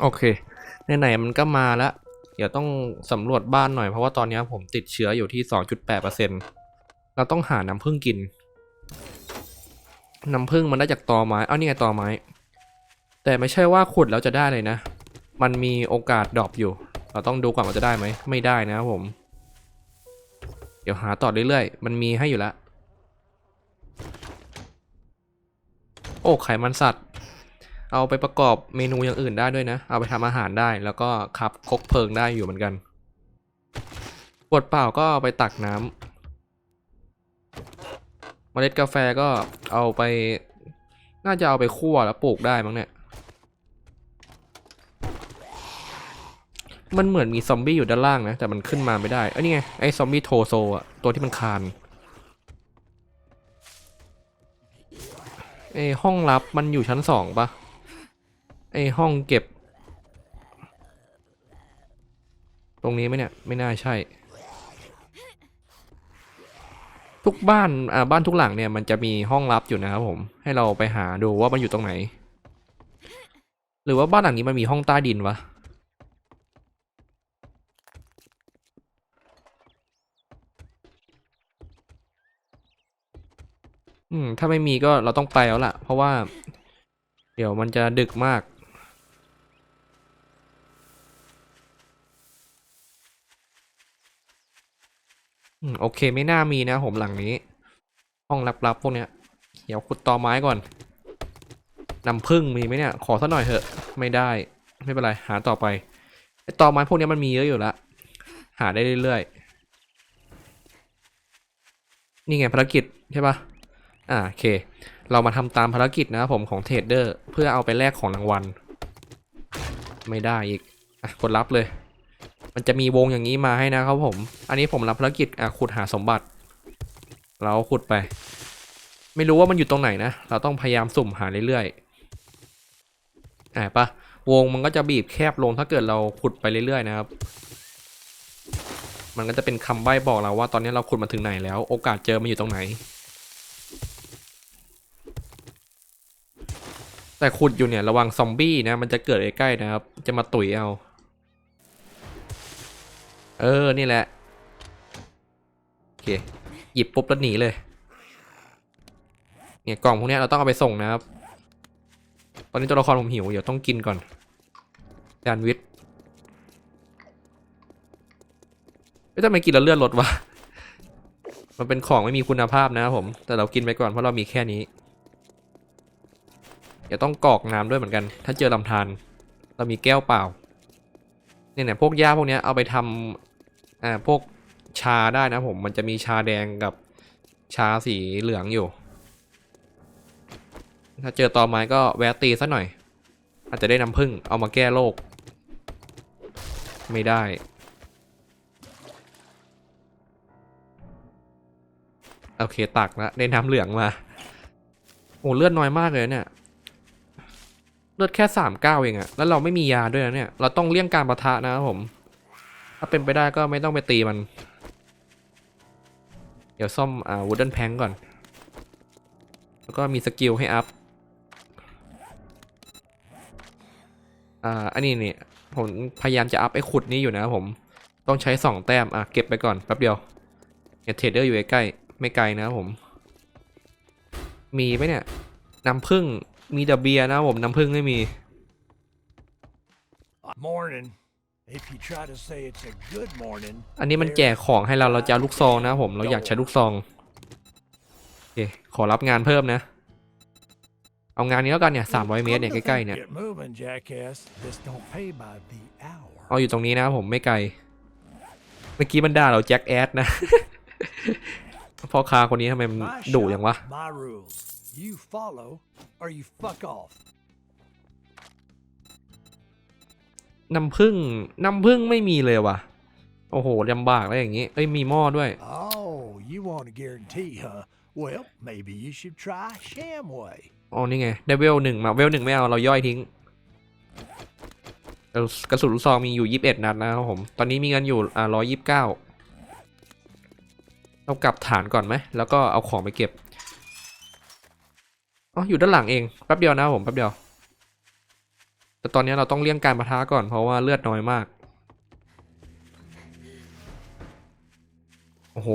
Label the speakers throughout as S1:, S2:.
S1: โอเคไหนๆมันก็มาแล้วเดี๋ยวต้องสำรวจบ้านหน่อยเพราะว่าตอนนี้ผมติดเชื้ออยู่ที่ 2.8%เราต้องหาน้ำผึ้งกิน น้ำผึ้งมันได้จากตอไม้ เอานี่ไงตอไม้ แต่ไม่ใช่ว่าขุดแล้วจะได้เลยนะ มันมีโอกาสดรอปอยู่ เราต้องดูก่อนว่าจะได้ไหม ไม่ได้นะครับผม เดี๋ยวหาต่อเรื่อยๆ มันมีให้อยู่แล้ว โอ้ไขมันสัตว์ เอาไปประกอบเมนูอย่างอื่นได้ด้วยนะ เอาไปทำอาหารได้ แล้วก็ขับคกเพลิงได้อยู่เหมือนกันขวดเปล่าก็เอาไปตักน้ำเมล็ดกาแฟก็เอาไป น่าจะเอาไปคั่วแล้วปลูกได้มั้งเนี่ย มันเหมือนมีซอมบี้อยู่ด้านล่างนะ แต่มันขึ้นมาไม่ได้เอ้นี่ไง ไอ้ซอมบี้โทโซอะตัวที่มันคานไอ้ห้องลับมันอยู่ชั้นสองปะ ไอห้องเก็บ ตรงนี้ไหมเนี่ย ไม่น่าใช่ ทุกบ้าน อ่า บ้านทุกหลังเนี่ย มันจะมีห้องลับอยู่นะครับผม ให้เราไปหาดูว่ามันอยู่ตรงไหน หรือว่าบ้านหลังนี้มันมีห้องใต้ดินวะอืม ถ้าไม่มีก็เราต้องไปแล้วล่ะ เพราะว่า เดี๋ยวมันจะดึกมาก โอเคไม่น่ามีนะผมหลังนี้ ห้องลับๆพวกเนี้ยเดี๋ยวขุดตอไม้ก่อนน้ำผึ้งมีไหมเนี่ย ขอสักหน่อยเถอะ ไม่ได้ ไม่เป็นไร หาต่อไปไอตอไม้พวกนี้มันมีเยอะอยู่แล้วหาได้เรื่อยๆ นี่ไงภารกิจใช่ปะอ่าโอเค เรามาทำตามภารกิจนะครับผมของเทรดเดอร์ เพื่อเอาไปแลกของรางวัล ไม่ได้อีก อะกดรับเลย มันจะมีวงอย่างนี้มาให้นะครับผม อันนี้ผมรับภารกิจอะขุดหาสมบัติ เราขุดไป ไม่รู้ว่ามันอยู่ตรงไหนนะ เราต้องพยายามสุ่มหาเรื่อยๆอะปะวงมันก็จะบีบแคบลงถ้าเกิดเราขุดไปเรื่อยๆนะครับ มันก็จะเป็นคำใบ้บอกเราว่าตอนนี้เราขุดมาถึงไหนแล้ว โอกาสเจอมันอยู่ตรงไหน แต่ขุดอยู่เนี่ยระวังซอมบี้นะ มันจะเกิดใกล้ๆนะครับ จะมาตุ๋ยเอา เออ นี่แหละ โอเค หยิบปุ๊บแล้วหนีเลย เนี่ยกล่องพวกนี้เราต้องเอาไปส่งนะครับ ตอนนี้ตัวละครผมหิว เดี๋ยวต้องกินก่อนจานวิทย์ไม่ทำไมกินแล้วเลือดลดวะ มันเป็นของไม่มีคุณภาพนะครับผม แต่เรากินไปก่อนเพราะเรามีแค่นี้เดี๋ยวต้องกรอกน้ำด้วยเหมือนกัน ถ้าเจอลำธารเรามีแก้วเปล่าเนี่ยเนี่ยพวกหญ้าพวกนี้เอาไปทำ อ่าพวกชาได้นะผมมันจะมีชาแดงกับชาสีเหลืองอยู่ ถ้าเจอตอไม้ก็แวะตีซะหน่อย อาจจะได้น้ำผึ้งเอามาแก้โรคไม่ได้ โอเคตักแล้วได้น้ำเหลืองมาโอ้เลือดน้อยมากเลยเนี่ยเลือดแค่สามเก้าเองอะแล้วเราไม่มียาด้วยนะเนี่ย เราต้องเลี่ยงการประทะนะครับผม ถ้าเป็นไปได้ก็ไม่ต้องไปตีมัน เดี๋ยวซ่อมอ่าวูดเดิลแพงก่อน แล้วก็มีสกิลให้อัพ อ่า อันนี้เนี่ยผมพยายามจะอัพไอ้ขุดนี้อยู่นะผม ต้องใช้สองแต้ม อะ เก็บไปก่อนแป๊บเดียวเนี่ยเทรดเดอร์อยู่ใกล้ๆไม่ไกลนะผม มีไหมเนี่ย น้ำผึ้ง มีแต่เบียร์นะผม น้ำผึ้งไม่มี
S2: Morning.
S1: อันนี้มันแจกของให้เราเราจะเอาลูกซองนะครับผมเราอยากใช้ลูกซองโอเคขอรับงานเพิ่มนะ เอางานนี้แล้วกันเนี่ยสามร้อยเมตรเนี่ย
S2: Come to
S1: ใกล้ๆ
S2: think,
S1: เนี่ย
S2: Get moving, jackass. This don't pay by the hour.
S1: เอาอยู่ตรงนี้นะครับผมไม่ไกล เมื่อกี้มันด่าเราแจ็คแอดนะพ่อค้าคนนี้ทำไมมัน
S2: My
S1: ดุ
S2: shop,
S1: อย่างวะ น้ำผึ้งน้ำผึ้งไม่มีเลยว่ะ โอ้โหลำบากแล้วอย่างนี้ เอ้ยมีหม้อด้วย
S2: Oh, you want a guarantee, huh? Well, maybe you should try Shamway.
S1: อ๋อนี่ไงได้เวลหนึ่งมาเวลหนึ่งไม่เอาเราย่อยทิ้งเออกระสุนลูกซองมีอยู่ยี่สิบเอ็ดนัดนะครับผม ตอนนี้มีเงินอยู่อ่าร้อยยี่สิบเก้าเรากลับฐานก่อนไหม แล้วก็เอาของไปเก็บ อ๋อ อยู่ด้านหลังเอง แป๊บเดียวนะครับผม แป๊บเดียว แต่ตอนนี้เราต้องเลี่ยงการประทะก่อนเพราะว่าเลือดน้อยมาก โอ้โห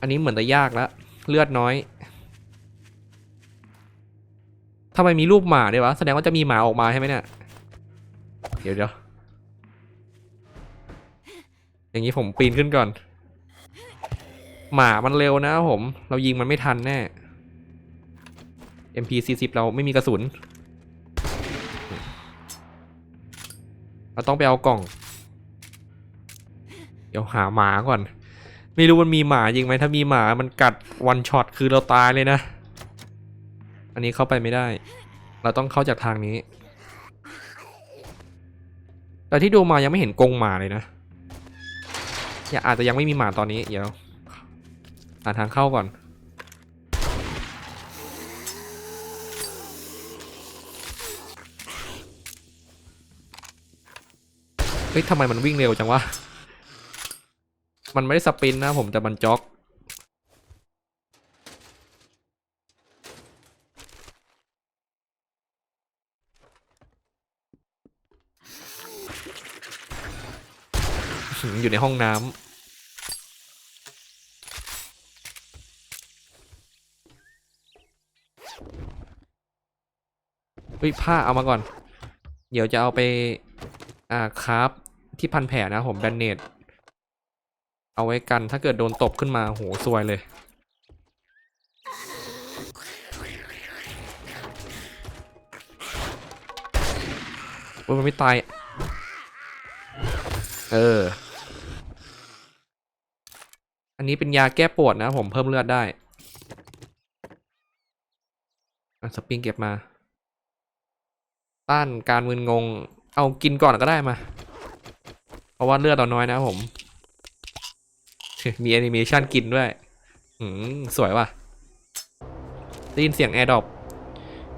S1: อันนี้เหมือนจะยากแล้วเลือดน้อยทำไมมีรูปหมาด้วยวะ แสดงว่าจะมีหมาออกมาใช่ไหมเนี่ย เดี๋ยวเดี๋ยวอย่างนี้ผมปีนขึ้นก่อน หมามันเร็วนะผม เรายิงมันไม่ทันแน่ MP40 เราไม่มีกระสุน เราต้องไปเอากล่อง เดี๋ยวหาหมาก่อน ไม่รู้มันมีหมาจริงไหมถ้ามีหมามันกัดวันช็อตคือเราตายเลยนะ อันนี้เข้าไปไม่ได้ เราต้องเข้าจากทางนี้ แต่ที่ดูมายังไม่เห็นกรงหมาเลยนะอย่าอาจจะยังไม่มีหมาตอนนี้ เดี๋ยวหาทางเข้าก่อน เฮ้ยทำไมมันวิ่งเร็วจังวะ มันไม่ได้สปินนะผมแต่มันจ็อก อยู่ในห้องน้ำเฮ้ยผ้าเอามาก่อน เดี๋ยวจะเอาไป อ่าคราฟ ที่พันแผลนะผมแบนเนตเอาไว้กันถ้าเกิดโดนตบขึ้นมาโหซวยเลยโอ้ยมันไม่ตาย เออ อันนี้เป็นยาแก้ปวดนะผมเพิ่มเลือดได้สปริงเก็บมา ต้านการมึนงง เอากินก่อนก็ได้มา ราะว่าเลือดเราน้อยนะผม มีแอนิเมชันกินด้วย อืมสวยว่ะได้ยินเสียงแอร์ดรอป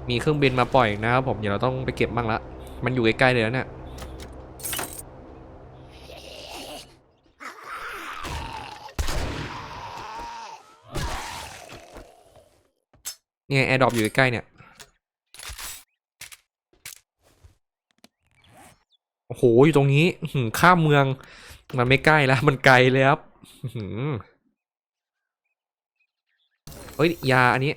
S1: มีเครื่องบินมาปล่อยนะครับผม เดี๋ยวเราต้องไปเก็บบ้างละ มันอยู่ใกล้ๆเลยแล้วเนี่ย เนี่ยแอร์ดรอปอยู่ใกล้เนี่ย โหอยู่ตรงนี้หืข้ามเมือง มันไม่ใกล้แล้วมันไกลเลยครับหืเฮ้ยยาอันนี้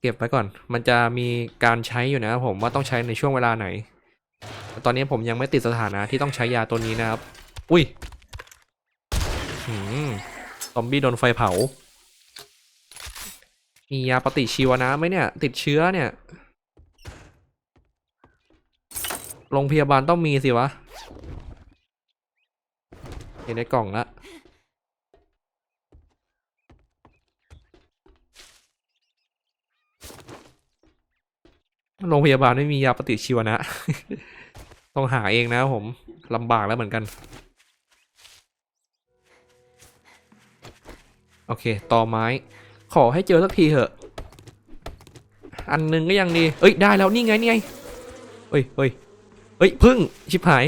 S1: เก็บไว้ก่อน มันจะมีการใช้อยู่นะครับผมว่าต้องใช้ในช่วงเวลาไหนแต่ตอนนี้ผมยังไม่ติดสถานะที่ต้องใช้ยาตัวนี้นะครับ อุ้ยหืมซอมบี้โดนไฟเผา มียาปฏิชีวนะไหมเนี่ย ติดเชื้อเนี่ย โรงพยาบาลต้องมีสิวะ เห็นในกล่องละโรงพยาบาลไม่มียาปฏิชีวนะ ต้องหาเองนะผมลำบากแล้วเหมือนกัน โอเค ต่อไม้ ขอให้เจอสักทีเถอะ อันหนึงก็ยังดี เอ้ย ได้แล้ว นี่ไง นี่ไง เฮ้ยเฮ้ย ฮ้ยพึ่งชิบหาย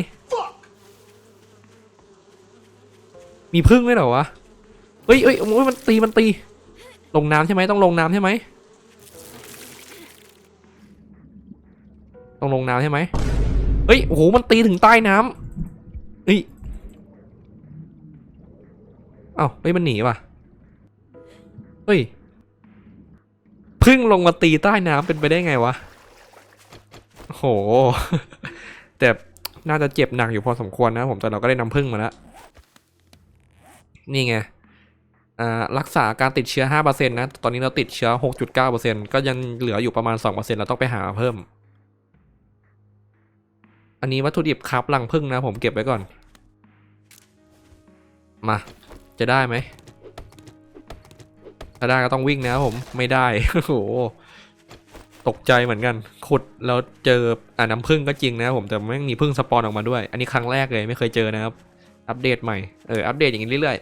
S1: มีพึ่งด้วยเหรอวะเฮ้ยเฮ้ยโอ้ยมันตีมันตี ลงน้ำใช่ไหมต้องลงน้ำใช่ไหมต้องลงน้ำใช่ไหมเฮ้ยโอ้โหมันตีถึงใต้น้ำเฮ้ยเอ้าเฮ้ยมันหนีว่ะเฮ้ยพึ่งลงมาตีใต้น้ำเป็นไปได้ไงวะโห แต่น่าจะเจ็บหนักอยู่พอสมควรนะผมแต่เราก็ได้นำพึ่งมาแล้ว นี่ไงอ่ารักษาการติดเชื้อ 5%นะ ตอนนี้เราติดเชื้อ 6.9%ก็ยังเหลืออยู่ประมาณ 2%เราต้องไปหาเพิ่ม อันนี้วัตถุดิบครับลังพึ่งนะ ผมเก็บไว้ก่อน มา จะได้ไหม ถ้าได้ก็ต้องวิ่งนะผม ไม่ได้ โอ้โห ตกใจเหมือนกันขุดแล้วเจออ่าน้ำพึ่งก็จริงนะครับผมแต่ไม่งมีพึ่งสปอนออกมาด้วย อันนี้ครั้งแรกเลยไม่เคยเจอนะครับ อัปเดตใหม่เอออัปเดตอย่างนี้เรื่อย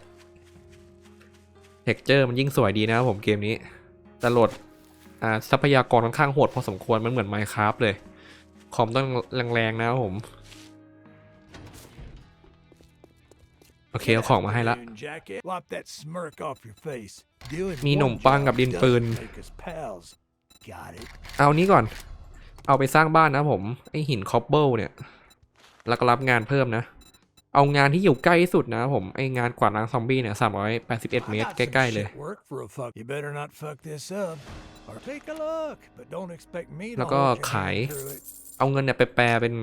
S1: ๆเท็กเจอร์มันยิ่งสวยดีนะครับผมเกมนี้แต่โหลดอ่าทรัพยากรค่อนข้างโหดพอสมควรมันเหมือน Minecraft เลยคอมต้องแรงๆนะครับผมโอเคเอาของมาให้ละ
S2: Afternoon, Jackass. Wipe that smirk off your face. Doing
S1: มี
S2: one
S1: หนมปังกับ
S2: job
S1: ดินปืน
S2: doesn't make us pals. Got it.
S1: เอานี้ก่อน เอาไปสร้างบ้านนะผม ไอหินคอบเบิลเนี่ย แล้วก็รับงานเพิ่มนะ เอางานที่อยู่ใกล้ที่สุดนะผม ไองานกวาดล้างซอมบี้เนี่ยสามร้อยแปดสิบเอ็ด
S2: I
S1: เมตร
S2: got
S1: ใก
S2: some
S1: ล้ๆเลย
S2: shit Work for a fuck. You better not fuck this up. Or take a look, but don't expect me to
S1: แล้วก็
S2: hold your
S1: ขาย
S2: hand through it.
S1: เอาเงินเนี่ยไปแปลเป็น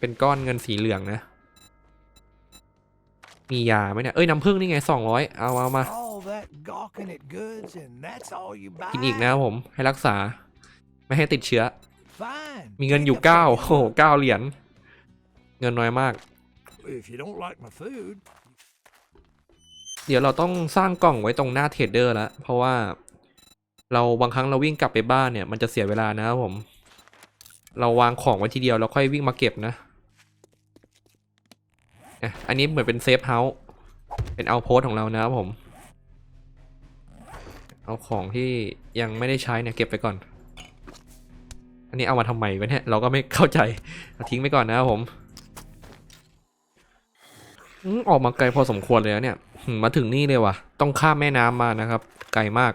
S1: เป็นก้อนเงินสีเหลืองนะมียาไหมเนี่ย เอ้ยน้ำผึ้งนี่ไงสองร้อยเอาเอามา
S2: All that gawking at goods, and that's all you buy.
S1: กินอีกนะครับผม ให้รักษา ไม่ให้ติดเชื้อ
S2: Fine.
S1: มีเงิน
S2: take
S1: อยู่
S2: a
S1: เก้า
S2: fucking
S1: โอ้โหเก้าเหรียญ เงินน้อยมาก
S2: If you don't like my food,
S1: เดี๋ยวเราต้องสร้างกล่องไว้ตรงหน้าเทรดเดอร์แล้ว เพราะว่าเราบางครั้งเราวิ่งกลับไปบ้านเนี่ยมันจะเสียเวลานะครับผม เราวางของไว้ทีเดียวแล้วค่อยวิ่งมาเก็บนะอะอันนี้เหมือนเป็นเซฟเฮาส์ เป็นเอาโพสของเรานะครับผม เอาของที่ยังไม่ได้ใช้เนี่ยเก็บไปก่อนอั นนี้เอามาทำไมวะเนี่ยเราก็ไม่เข้าใจาทิ้งไปก่อนนะครับผมออกมาไกลพอสมควรเลยเนี่ยมมาถึงนี่เลยว่ะ ต้องข้ามแม่น้ำมานะครับ ไกลมาก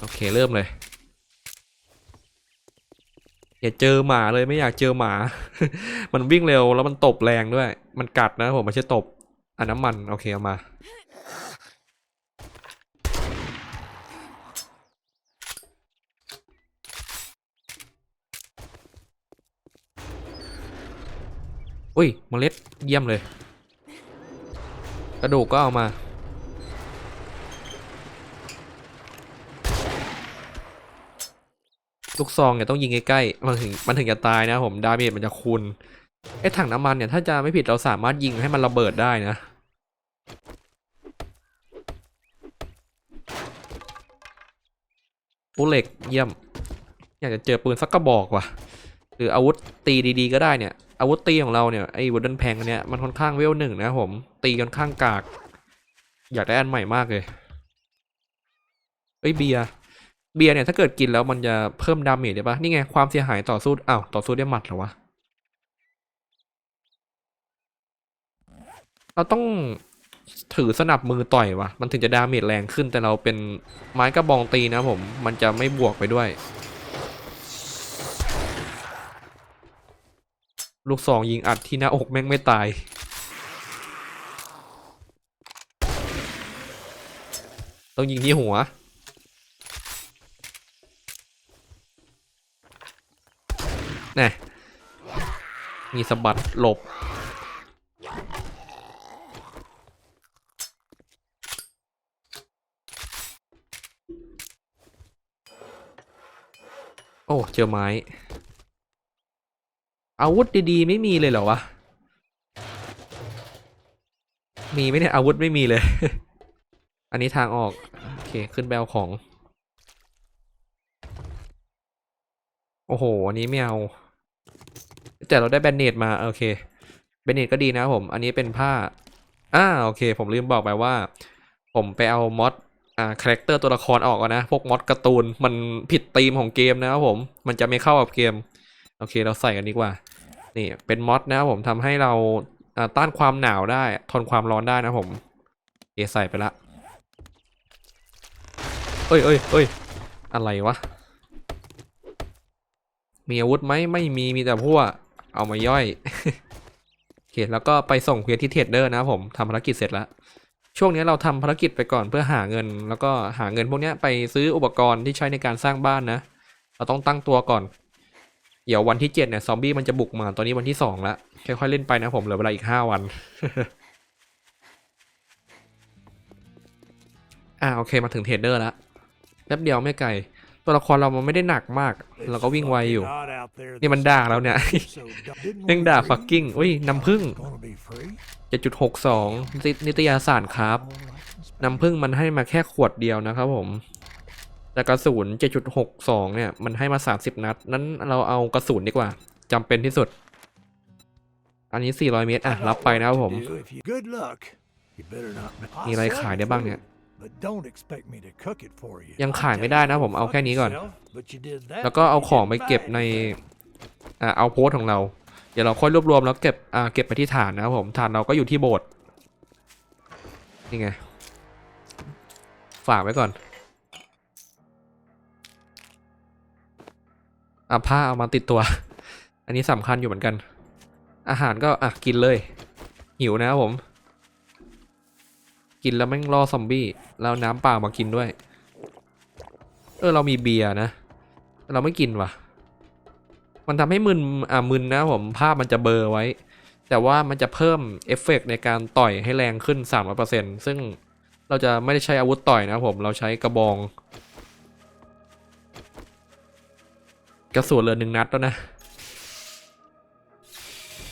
S1: โอเคเริ่มเลย อย่าเจอหมาเลยไม่อยากเจอหมา มันวิ่งเร็วแล้วมันตบแรงด้วย มันกัดนะผมไม่ใช่ตบอันน้ำมัน โอเคเอามา อุ้ยเมล็ดเยี่ยมเลย กระดูกก็เอามา ลูกซองเนี่ยต้องยิงใกล้ๆมันถึงมันถึงจะตายนะผมดาเมจมันจะคูณไอ้ถังน้ำมันเนี่ยถ้าจะไม่ผิดเราสามารถยิงให้มันระเบิดได้นะปูเหล็กเยี่ยม อยากจะเจอปืนสักกระบอกว่ะ หรืออาวุธตีดีๆก็ได้เนี่ย อาวุธตีของเราเนี่ยไอ้วูดเดิลแพงเนี่ยมันค่อนข้างเวลหนึ่งนะผมตีค่อนข้างกาก อยากได้อันใหม่มากเลยเอ้ยเบียร์เบียร์เนี่ยถ้าเกิดกินแล้วมันจะเพิ่มดาเมจได้ปะนี่ไงความเสียหายต่อสู้อ้าวต่อสู้ได้วยหมัดเหรอวะเราต้องถือสนับมือต่อยวะมันถึงจะดาเมจแรงขึ้นแต่เราเป็นไม้กระบองตีนะผม มันจะไม่บวกไปด้วย ลูกซองยิงอัดที่หน้าอกแม่งไม่ตาย ต้องยิงที่หัว น่มีสะบัดหลบ โอ้ เจอไม้ อาวุธดีๆ ไม่มีเลยเหรอวะ มีไหมเนี่ยอาวุธไม่มีเลย อันนี้ทางออก โอเค ขึ้นแบลของ โอ้โห อันนี้ไม่เอา แต่เราได้แบนเนตมา โอเค แบนเนตก็ดีนะผม อันนี้เป็นผ้า อ่า โอเค ผมลืมบอกไปว่า ผมไปเอามอดอ่าคาแรคเตอร์ตัวละครออกนนะพวกมอดการ์ตูน มันผิดธีมของเกมนะครับผม มันจะไม่เข้ากับเกม โอเค เราใส่กันดีกว่า นี่เป็นมอดนะครับผมทำให้เราต้านความหนาวได้ ทนความร้อนได้นะผมโอใส่ไปละเอ้ยเอ้ยเอ้ยอะไรวะ มีอาวุธไหมไม่มีมีแต่พวกเอามาย่อยโอเคแล้วก็ไปส่งเควสที่เทรดเดอร์นะครับผมทำภารกิจเสร็จแล้วช่วงนี้เราทำภารกิจไปก่อนเพื่อหาเงิน แล้วก็หาเงินพวกนี้ไปซื้ออุปกรณ์ที่ใช้ในการสร้างบ้านนะ เราต้องตั้งตัวก่อน เดี๋ยววันที่เจ็ดเนี่ยซอมบี้มันจะบุกมาตอนนี้วันที่สองแล้วค่อยๆเล่นไปนะผมเหลือเวลาอีกห้าวัน อ่าโอเคมาถึงเทรดเดอร์แล้วแป๊บเดียวไม่ไกล ตัวละครเรามันไม่ได้หนักมาก เราก็วิ่งไวอยู่ นี่มันด่าแล้วเนี่ย
S2: so didn't
S1: แม่งด่าฟักกิ้งอุ้ยน้ำผึ้ง
S2: it's gonna be free?
S1: 7.62นิตยสารครับน้ำผึ้งมันให้มาแค่ขวดเดียวนะครับผม แต่กระสุน 7.62 เนี่ย มันให้มา 30 นัด นั้นเราเอากระสุนดีกว่าจำเป็นที่สุด อันนี้ 400 เมตร อะ รับไปนะครับผม
S2: Do if you- Good luck. You better not miss-
S1: มีอะไร
S2: I'll sell
S1: ขาย
S2: the
S1: ได้บ้างเนี่ย
S2: food, But don't expect me to cook it for you.
S1: ยัง
S2: I'll
S1: ขายไม่
S2: tell
S1: ได้
S2: you
S1: นะ
S2: to
S1: ผมเอา
S2: fuck
S1: แค่นี้ก่อน
S2: yourself, but you did that
S1: แล้วก็เอา
S2: when you
S1: ของไป
S2: didn't
S1: เก็บ
S2: buy
S1: ใน
S2: anything.
S1: อ่าเอาโพสต์ของเรา เดี๋ยวเราค่อยรวบรวมแล้วเก็บอ่าเก็บไปที่ฐานนะครับผมฐานเราก็อยู่ที่โบสถ์นี่ไง ฝากไว้ก่อน อะผ้าเอามาติดตัว อันนี้สำคัญอยู่เหมือนกัน อาหารก็อะกินเลย หิวนะครับผม กินแล้วแม่งล่อซอมบี้ แล้วน้ำเปล่ามากินด้วย เออเรามีเบียร์นะ เราไม่กินว่ะ มันทำให้มึนอ่ามึนนะผมภาพมันจะเบลอไว้ แต่ว่ามันจะเพิ่มเอฟเฟกต์ในการต่อยให้แรงขึ้น 3%ซึ่งเราจะไม่ได้ใช้อาวุธต่อยนะผม เราใช้กระบอง กระสุนเหลือหนึ่งนัดแล้วนะ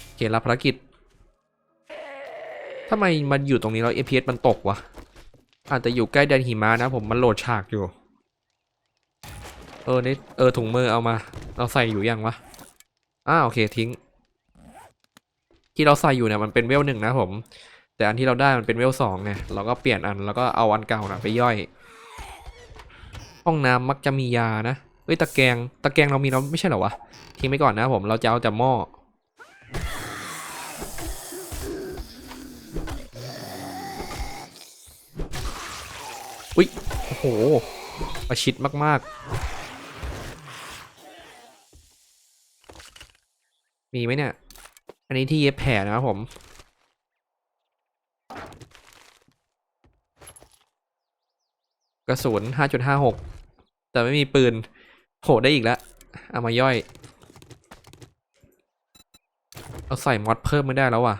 S1: โอเครับภารกิจทำไมมันอยู่ตรงนี้แล้ว APS มันตกวะ อาจจะอยู่ใกล้แดนหิมะนะผมมันโหลดฉากอยู่ เออนี่เออถุงมือเอามา เราใส่อยู่ยังวะ อ้าโอเคทิ้ง ที่เราใส่อยู่เนี่ยมันเป็นเวลหนึ่งนะผม แต่อันที่เราได้มันเป็นเวลสองไงเราก็เปลี่ยนอันแล้วก็เอาอันเก่านะไปย่อย ห้องน้ำมักจะมียานะ เอ้ยตะแกรงตะแกรงเรามีเราไม่ใช่เหรอวะทิ้งไปก่อนนะผมเราจะเอาแต่หม้ออุ้ยโอ้โหประชิดมากๆ มีไหมเนี่ย อันนี้ที่เย็บแผลนะครับผมกระสุน 5.56 แต่ไม่มีปืน โหได้อีกแล้วเอามาย่อย เอาใส่มอดเพิ่มไม่ได้แล้วว่ะ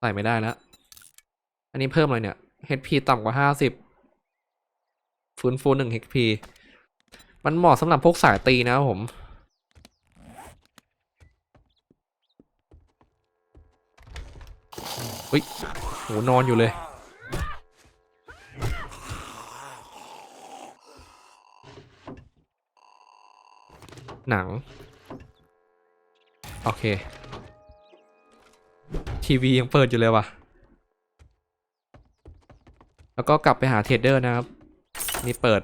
S1: ใส่ไม่ได้แล้ว อันนี้เพิ่มอะไรเนี่ย HP ต่ำกว่า50ฟื้นฟู1 HP มันเหมาะสำหรับพวกสายตีนะครับผมอุ้ยโหนอนอยู่เลย หนัง โอเค ทีวียังเปิดอยู่เลยว่ะ แล้วก็กลับไปหาเทรดเดอร์นะครับ นี่เปิด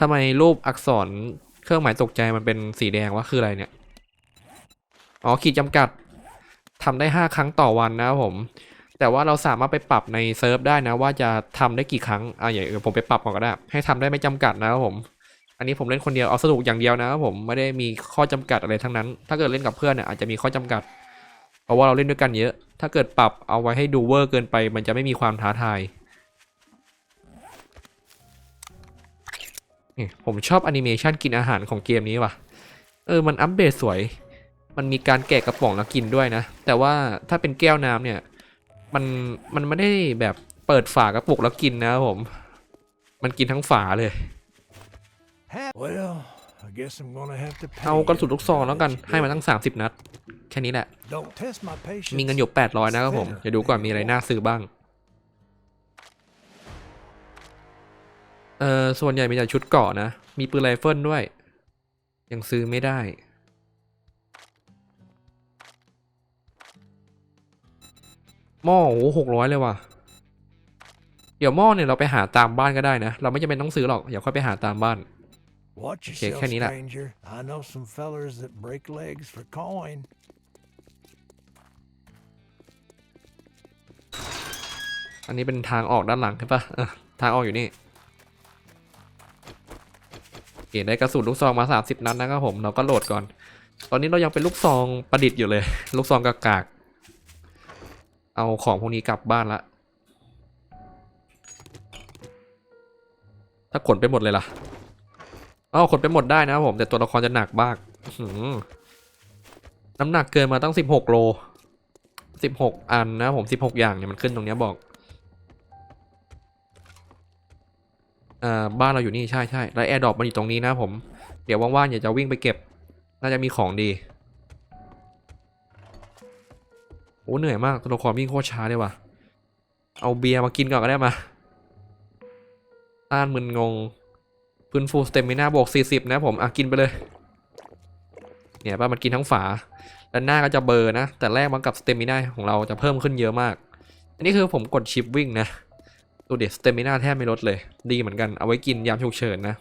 S1: ทำไมรูปอักษรเครื่องหมายตกใจมันเป็นสีแดงวะคืออะไรเนี่ย อ๋อขีดจำกัดทำได้ 5 ครั้งต่อวันนะครับผม แต่ว่าเราสามารถไปปรับในเซิร์ฟได้นะ ว่าจะทำได้กี่ครั้งอ่าอย่างผมไปปรับก่อนก็ได้ ให้ทำได้ไม่จำกัดนะครับผม อันนี้ผมเล่นคนเดียวเอาสนุกอย่างเดียวนะครับผมไม่ได้มีข้อจำกัดอะไรทั้งนั้น ถ้าเกิดเล่นกับเพื่อนเนี่ยอาจจะมีข้อจำกัด เพราะว่าเราเล่นด้วยกันเยอะ ถ้าเกิดปรับเอาไว้ให้ดูเวอร์เกินไป มันจะไม่มีความท้าทายนี่ผมชอบแอนิเมชันกินอาหารของเกมนี้ว่ะ เออมันอัปเดตสวย มันมีการแกะกระป๋องแล้วกินด้วยนะ แต่ว่าถ้าเป็นแก้วน้ำเนี่ย มันมันไม่ได้แบบเปิดฝากระปุกแล้วกินนะครับผม มันกินทั้งฝาเลย
S2: Well, I guess I'm gonna have to pay
S1: เอากระสุน
S2: you
S1: ลูกซองแล้วกัน
S2: for
S1: ให้มา
S2: what you
S1: ตั้ง 30 นัด แค่นี้แหละ
S2: did. Don't test my patience.
S1: มีเงินอยู่ 800 นะครับผมเดี๋ยวดูก่อนมีอะไรน่าซื้อบ้างเออส่วนใหญ่มีแต่ชุดเกราะนะ มีปืนไรเฟิลด้วย ยังซื้อไม่ได้ หม้อโอ้หกร้อยเลยว่ะ เดี๋ยวหม้อเนี่ยเราไปหาตามบ้านก็ได้นะ เราไม่จำเป็นต้องซื้อหรอก เดี๋ยวค่อยไปหาตามบ้าน
S2: Watch
S1: Okay,
S2: yourself,
S1: kanina.
S2: stranger. I know some fellers that break legs for coin.
S1: อันนี้เป็นทางออกด้านหลังใช่ปะเออทางออกอยู่นี่โอเคได้กระสุนลูกซองมา 30 นัดนะครับผม เราก็โหลดก่อน ตอนนี้เรายังเป็นลูกซองประดิษฐ์อยู่เลย ลูกซองกากๆเอาของพวกนี้กลับบ้านละ ถ้าขนไปหมดเลยล่ะ เอาขนไปหมดได้นะครับผมแต่ตัวละครจะหนักมากน้ำหนักเกินมาตั้ง16โล16อันนะครับผม16อย่างเนี่ยมันขึ้นตรงเนี้ยบอกอ่าบ้านเราอยู่นี่ใช่ใช่แล้วแอร์ดรอปมันอยู่ตรงนี้นะผม เดี๋ยวว่างๆอย่าจะวิ่งไปเก็บ น่าจะมีของดีโอ้เหนื่อยมากตัวละครวิ่งโคตรช้าเลยว่ะเอาเบียร์มากินก่อนก็ได้มาต้านมึนงง พื้นฟูสเตมิน่าบวก 40 นะผม อะ กินไปเลย เนี่ยป่ะมันกินทั้งฝา แล้วหน้าก็จะเบอร์นะ แต่แรกมันกับสเตมิน่าของเราจะเพิ่มขึ้นเยอะมาก อันนี้คือผมกดชิปวิ่งนะ ตัวเด็ดสเตมิน่าแทบไม่ลดเลย ดีเหมือนกัน เอาไว้กินยามฉุกเฉินนะ